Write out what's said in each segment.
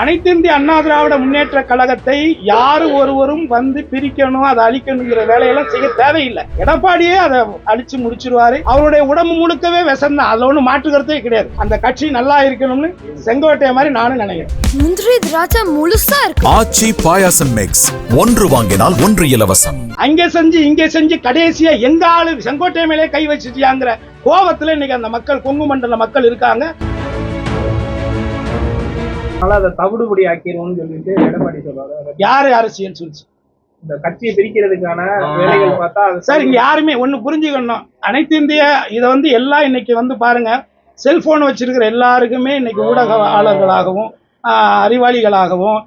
அனைத்து இந்திய அண்ணா திராவிட முன்னேற்ற கழகத்தை யாரு ஒருவரும் வந்து பிரிக்கணும் அதை அழிக்கணுங்கிற வேலையெல்லாம் செய்ய தேவையில்லை. எடப்பாடியே அதை அழிச்சு முடிச்சிருவாரு. அவருடைய உடம்பு முழுக்கவே விஷம் அதுல ஒண்ணு மாற்றுக்கிறதே கிடையாது. அந்த கட்சி நல்லா இருக்கணும்னு செங்கோட்டைய மாதிரி நானும் நினைக்கிறேன். முந்திரி திராட்சை முழுசா இருக்கு. ஆச்சி பாயாசம் மிக்ஸ் ஒன்று வாங்கினால் ஒன்று இலவசம். அங்கே செஞ்சு இங்கே செஞ்சு கடைசியா எங்க ஆளு செங்கோட்டை மேலே கை வச்சுட்டியாங்கிற கோபத்துல இன்னைக்கு அந்த மக்கள் கொங்கு மண்டல மக்கள் இருக்காங்க. அதனால அதை தவிடுபடி ஆக்கிடுவோம்னு சொல்லிட்டு எடப்பாடி சொல்றாரு. யாரு அரசியல் சொல்லிச்சு இந்த கட்சியை பிரிக்கிறதுக்கான வேலைகள் பார்த்தா சார் இங்க யாருமே ஒண்ணு புரிஞ்சுக்கணும். அனைத்து இந்திய இதை வந்து எல்லாம் இன்னைக்கு வந்து பாருங்க செல்போன் வச்சிருக்கிற எல்லாருக்குமே இன்னைக்கு ஊடகவாளர்களாகவும் அறிவாளிகளாகவும்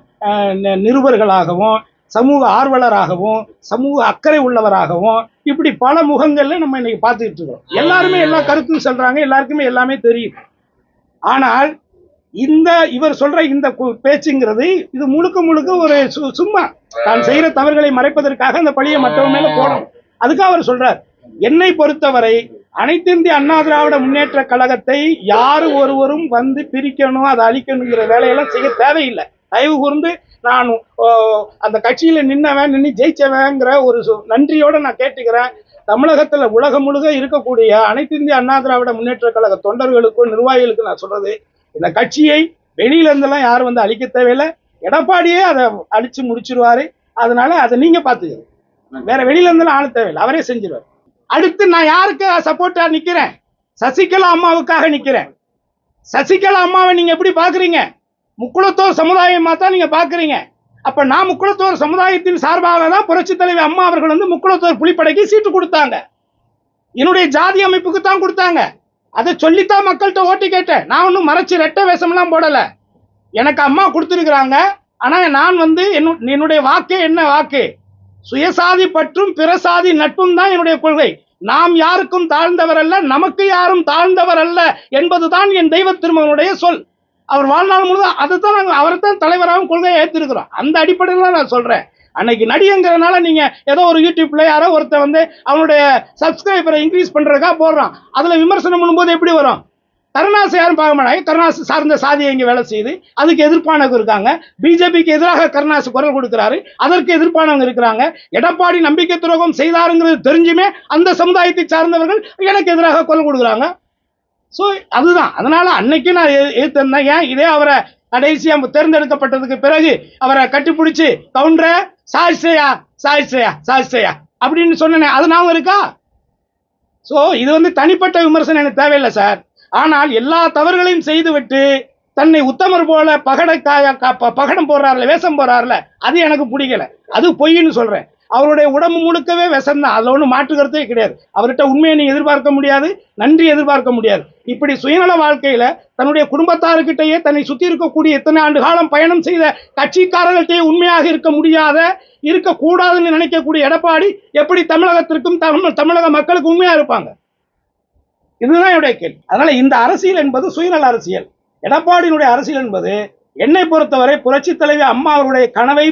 நிருபர்களாகவும் சமூக ஆர்வலராகவும் சமூக அக்கறை உள்ளவராகவும் இப்படி பல முகங்கள்ல நம்ம இன்னைக்கு பார்த்துக்கிட்டு இருக்கோம் எல்லாருமே எல்லா கருத்தும் சொல்றாங்க எல்லாருக்குமே எல்லாமே தெரியும் ஆனால் இந்த இவர் சொல்ற இந்த பேச்சுங்கிறது இது முழுக்க முழுக்க ஒரு சு- சும்மா. தான் செய்யற தவறுகளை மறைப்பதற்காக அந்த பழியை மற்றவங்க மேல போடணும் அதுக்காக அவர் சொல்றார். என்னை பொறுத்தவரை அனைத்து இந்திய அண்ணா திராவிட முன்னேற்ற கழகத்தை யாரு ஒருவரும் வந்து பிரிக்கணும் அதை அழிக்கணுங்கிற வேலையெல்லாம் செய்ய தேவையில்லை. தயவு கூர்ந்து நான் அந்த கட்சியில நின்னவன் நின்று ஜெயிச்சவங்கிற ஒரு சு- நன்றியோட நான் கேட்டுக்கிறேன். தமிழகத்துல உலகம் முழுக்க இருக்கக்கூடிய அனைத்து இந்திய அண்ணா திராவிட முன்னேற்ற கழக தொண்டர்களுக்கும் நிர்வாகிகளுக்கும் நான் சொல்றது இந்த கட்சியை வெளியில இருந்தெல்லாம் யாரும் வந்து அழிக்க தேவையில்லை. எடப்பாடியே அதை அழிச்சு முடிச்சிருவாரு. அதனால அதை நீங்க பாத்துக்கணும் வேற வெளியில இருந்தெல்லாம் ஆள தேவையில்லை. அவரே செஞ்சிருவாரு. அடுத்து நான் யாருக்கு சப்போர்ட்டா நிக்கிறேன்? சசிகலா அம்மாவுக்காக நிக்கிறேன். சசிகலா அம்மாவை நீங்க எப்படி பாக்குறீங்க முக்குளத்தோர் சமுதாயமா தான் நீங்க பாக்குறீங்க அப்ப நான் முக்குளத்தோர் சமுதாயத்தின் சார்பாக தான் புரட்சி தலைவி அம்மா அவர்கள் வந்து முக்குளத்தோர் புலிப்படைக்கு சீட்டு கொடுத்தாங்க. என்னுடைய ஜாதி அமைப்புக்கு தான் கொடுத்தாங்க. அதை சொல்லித்தான் மக்கள்கிட்ட ஓட்டு கேட்டேன். நான் ஒன்றும் மறைச்சு ரெட்டை வேஷம்லாம் போடலை. எனக்கு அம்மா கொடுத்துருக்குறாங்க. ஆனால் நான் வந்து என்னு- என்னுடைய வாக்கே என்ன வாக்கு? சுயசாதி பற்றும் பிறசாதி நட்பும் தான் என்னுடைய கொள்கை. நாம் யாருக்கும் தாழ்ந்தவர் அல்ல நமக்கு யாரும் தாழ்ந்தவர் அல்ல என்பதுதான் என் தெய்வ திருமகனுடைய சொல். அவர் வாழ்நாள் முழுவதும் அதை தான் நாங்கள் அவரை தான் தலைவராகவும் கொள்கையை ஏற்றிருக்கிறோம் அந்த அடிப்படையில் தான் நான் சொல்கிறேன் அன்னைக்கு நடிகங்கிறதுனால நீங்க ஏதோ ஒரு யூடியூப்ல யாரோ ஒருத்தர் வந்து அவனுடைய சப்ஸ்கிரைபரை இன்க்ரீஸ் பண்றதுக்கா போடுறான். அதுல விமர்சனம் பண்ணும்போது எப்படி வரும்? கருணாசை யாரும் பார்க்க மாட்டாங்க. கருணாசு சார்ந்த சாதியை இங்கே வேலை செய்யுது. அதுக்கு எதிர்ப்பானவங்க இருக்காங்க. பிஜேபிக்கு எதிராக கருணாசு குரல் கொடுக்கிறாரு. அதற்கு எதிர்ப்பானவங்க இருக்கிறாங்க. எடப்பாடி நம்பிக்கை துரோகம் செய்தாருங்கிறது தெரிஞ்சுமே அந்த சமுதாயத்தை சார்ந்தவர்கள் எனக்கு எதிராக குரல் கொடுக்குறாங்க. ஸோ அதுதான். அதனால அன்னைக்கு நான் எதிர்த்திருந்தேன் ஏன்? இதே அவரை கடைசியாக தேர்ந்தெடுக்கப்பட்டதுக்கு பிறகு அவரை கட்டிப்பிடிச்சு கவுண்டரை சாய்ஸ்டையா சாய்ஸ்டையா சாய்ஸ்டையா அப்படின்னு சொன்னேனே அது ஞாபகம் இருக்கா? ஸோ இது வந்து தனிப்பட்ட விமர்சனம் எனக்கு தேவையில்லை சார். ஆனால் எல்லா தவறுகளையும் செய்துவிட்டு தன்னை உத்தமர் போல பகட ப- பகடம் போடுறாருல வேஷம் போடுறாருல அது எனக்கு பிடிக்கல. அது பொய்ன்னு சொல்றேன். அவருடைய உடம்பு முழுக்கவே விஷம் தான் அதில் ஒன்றும் மாற்றுக்கிறதே கிடையாது. அவர்கிட்ட உண்மையை நீ எதிர்பார்க்க முடியாது நன்றி எதிர்பார்க்க முடியாது. இப்படி சுயநல வாழ்க்கையில தன்னுடைய குடும்பத்தாருக்கிட்டேயே தன்னை சுற்றி இருக்கக்கூடிய எத்தனை ஆண்டு காலம் பயணம் செய்த கட்சிக்காரர்கள்ட்டே உண்மையாக இருக்க முடியாத இருக்கக்கூடாதுன்னு நினைக்கக்கூடிய எடப்பாடி எப்படி தமிழகத்திற்கும் தமிழ் தமிழக மக்களுக்கு உண்மையாக இருப்பாங்க? இதுதான் என்னுடைய கேள்வி. அதனால இந்த அரசியல் என்பது சுயநல அரசியல். எடப்பாடியினுடைய அரசியல் என்பது என்னை பொறுத்தவரை புரட்சி தலைவி அம்மா அவருடைய கனவை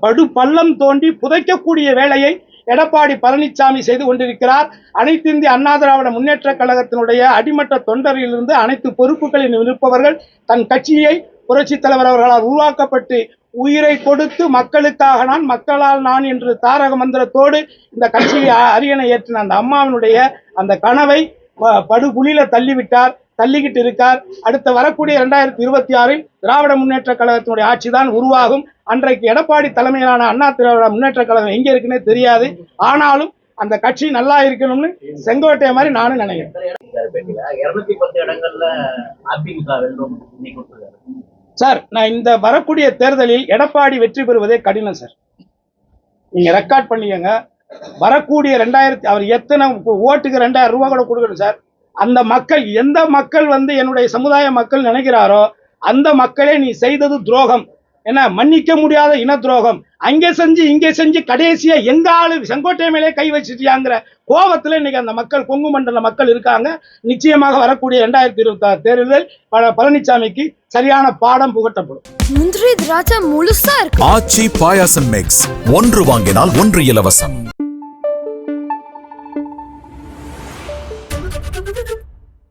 படு பள்ளம் தோண்டி புதைக்கக்கூடிய வேலையை எடப்பாடி பழனிசாமி செய்து கொண்டிருக்கிறார். அனைத்து இந்திய அண்ணா திராவிட முன்னேற்ற கழகத்தினுடைய அடிமட்ட தொண்டரிலிருந்து அனைத்து பொறுப்புகளில் இருப்பவர்கள் தன் கட்சியை புரட்சித் தலைவர் அவர்களால் உருவாக்கப்பட்டு உயிரை கொடுத்து மக்களுக்காக நான் மக்களால் நான் என்று தாரக மந்திரத்தோடு இந்த கட்சியை அரியணை ஏற்றின அந்த அம்மாவினுடைய அந்த கனவை ப- படுகுழியில தள்ளிவிட்டார். தள்ளிக்கிட்டு இருக்கார். அடுத்த வரக்கூடிய இரண்டாயிரத்தி இருபத்தி ஆறில் திராவிட முன்னேற்ற கழகத்தினுடைய ஆட்சி தான் உருவாகும். அன்றைக்கு எடப்பாடி தலைமையிலான அண்ணா திராவிட முன்னேற்ற கழகம் எங்கே இருக்குன்னே தெரியாது. ஆனாலும் அந்த கட்சி நல்லா இருக்கணும்னு செங்கோட்டையை மாதிரி நானும் நினைக்கிறேன். சார் நான் இந்த வரக்கூடிய தேர்தலில் எடப்பாடி வெற்றி பெறுவதே கடினம் சார். நீங்க ரெக்கார்ட் பண்ணிக்கங்க. வரக்கூடிய ரெண்டாயிரத்தி அவர் எத்தனை ஓட்டுக்கு ரெண்டாயிரம் ரூபாய் கூட கொடுக்கணும் சார். அந்த மக்கள் எந்த மக்கள் வந்து என்னுடைய சமுதாய மக்கள் நினைக்கிறாரோ அந்த மக்களே நீ செய்தது துரோகம். என்ன? மன்னிக்க முடியாத இன துரோகம். அங்கே செஞ்சு இங்கே செஞ்சு கடைசியா எங்க ஆளு செங்கோட்டை மேலே கை வச்சுட்டியாங்கிற கோபத்துல இன்னைக்கு அந்த மக்கள் கொங்கு மண்டல மக்கள் இருக்காங்க. நிச்சயமாக வரக்கூடிய ரெண்டாயிரத்தி இருபத்தி ஆறு தேர்தலில் பழ- பழனிசாமிக்கு சரியான பாடம் புகட்டப்படும். முந்திரி திராட்சை முழுசா இருக்கு. ஆச்சி பாயாசம் மிக்ஸ் ஒன்று வாங்கினால் ஒன்று இலவசம்.